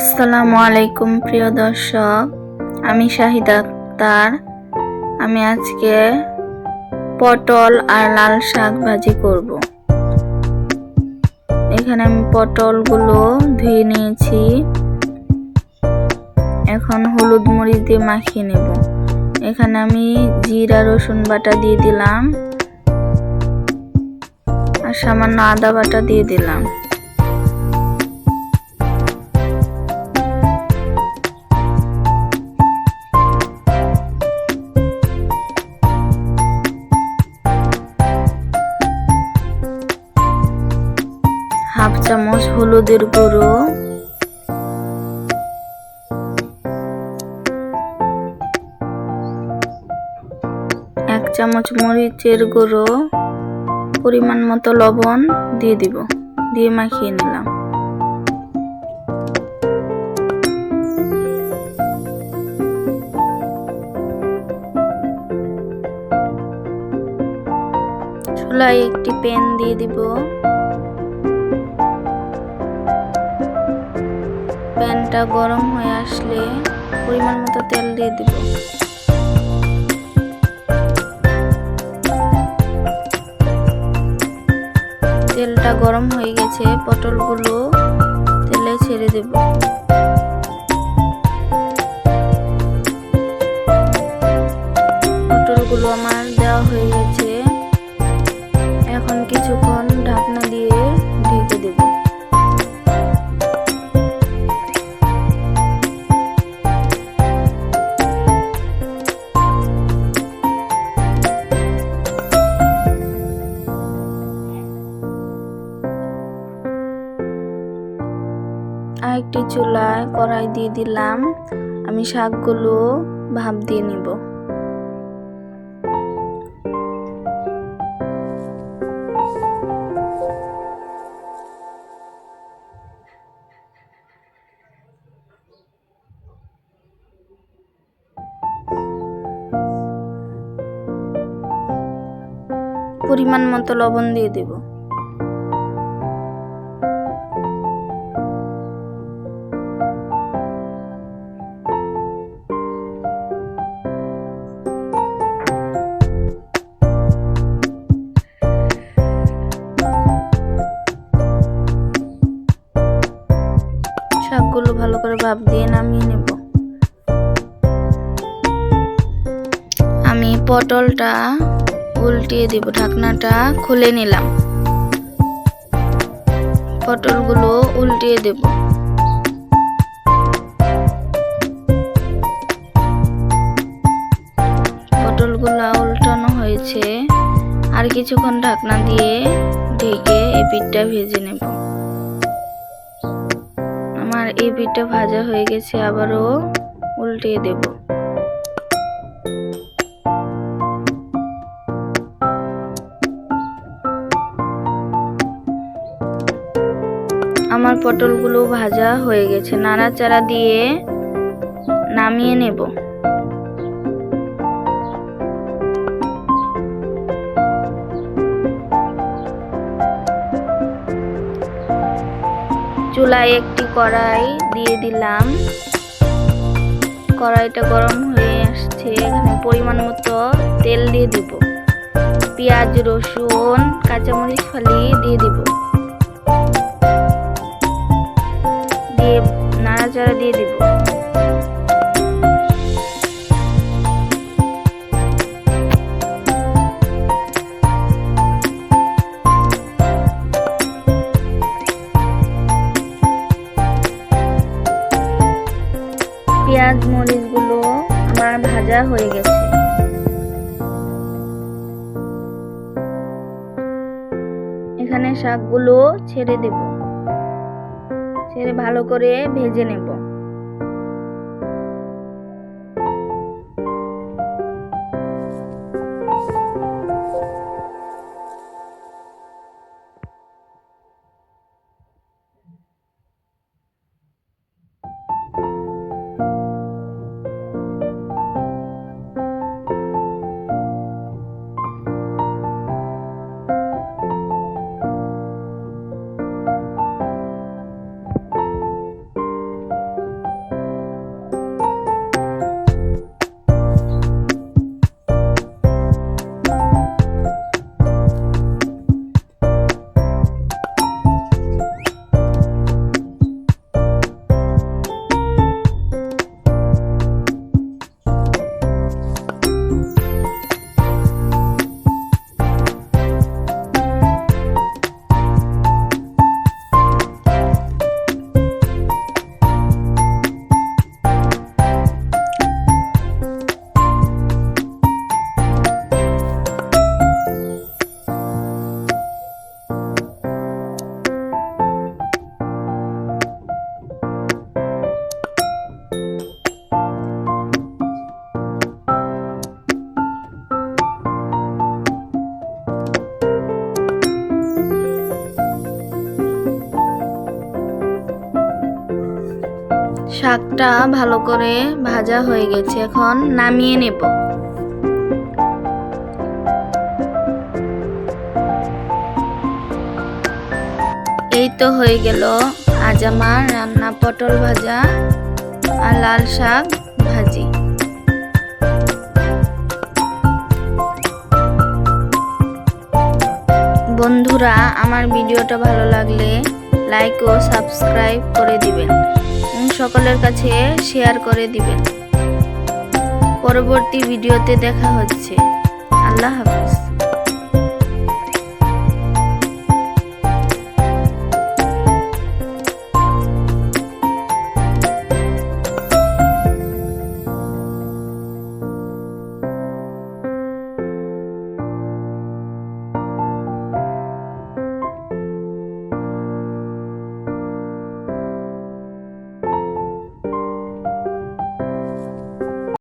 আসসালামু আলাইকুম, প্রিয় দর্শক। আমি শাহিদা আক্তার। আমি আজকে পটল আর লাল শাক ভাজি করব। এখানে আমি পটলগুলো ধুয়ে নিয়েছি। এখন হলুদ মরিচ দিয়ে মাখিয়ে নেব। এখানে আমি জিরা, রসুন বাটা দিয়ে দিলাম। আর সামান্য আদা বাটা দিয়ে দিলাম। হলুদের গুঁড়ো। এক চামচ মরিচের গুঁড়ো। পরিমাণ মতো লবণ দিয়ে দিব, দিয়ে মাখিয়ে নিলাম। একটি প্যান দিয়ে দিব। প্যানটা গরম হয়ে আসলে পরিমাণ মতো তেল দিয়ে দিব। তেলটা গরম হয়ে গেছে, পটলগুলো তেলে ছেড়ে দেব। পটলগুলো আমার দেওয়া হয়ে গেছে। এখন কিছুক্ষণ আরেকটি চুলায় কড়াই দিয়ে দিলাম। আমি শাকগুলো ভাপ দিয়ে নিব। পরিমাণ মতো লবণ দিয়ে দেবো। নেব। আমি পটলটা উল্টিয়ে দিব, ঢাকনাটা খুলে নিলাম। পটলগুলো উল্টিয়ে দেব। পটলগুলো উল্টানো হয়েছে। আর কিছুক্ষণ ঢাকনা দিয়ে ঢেকে এই পিঠটা ভেজে নেব। এই পিঠটা ভাজা হয়ে গেছে, আবারও উল্টিয়ে দেব। আমার পটলগুলো ভাজা হয়ে গেছে, নাড়াচাড়া দিয়ে নামিয়ে নেব। চুলায় একটি কড়াই দিয়ে দিলাম। কড়াইটা গরম হয়ে আসছে, এখানে পরিমাণ মতো তেল দিয়ে দিব। পেঁয়াজ, রসুন, কাঁচামরিচ ফালি দিয়ে দিব। দিয়ে নাড়াচাড়া দিয়ে দিব। ভাজা হয়ে গেছে। এখানে শাকগুলো ছেড়ে দেব। ছেড়ে ভালো করে ভেজে নেব। শাকটা ভালো করে ভাজা হয়ে গেছে, এখন নামিয়ে নেব। এই তো হয়ে গেল আজ আমার রান্না পটল ভাজা আর লাল শাক ভাজি। বন্ধুরা, আমার ভিডিওটা ভালো লাগলে লাইক ও সাবস্ক্রাইব করে দিবেন। সকলের কাছে শেয়ার করে দিবেন। পরবর্তী ভিডিওতে দেখা হচ্ছে। আল্লাহ হাফিজ।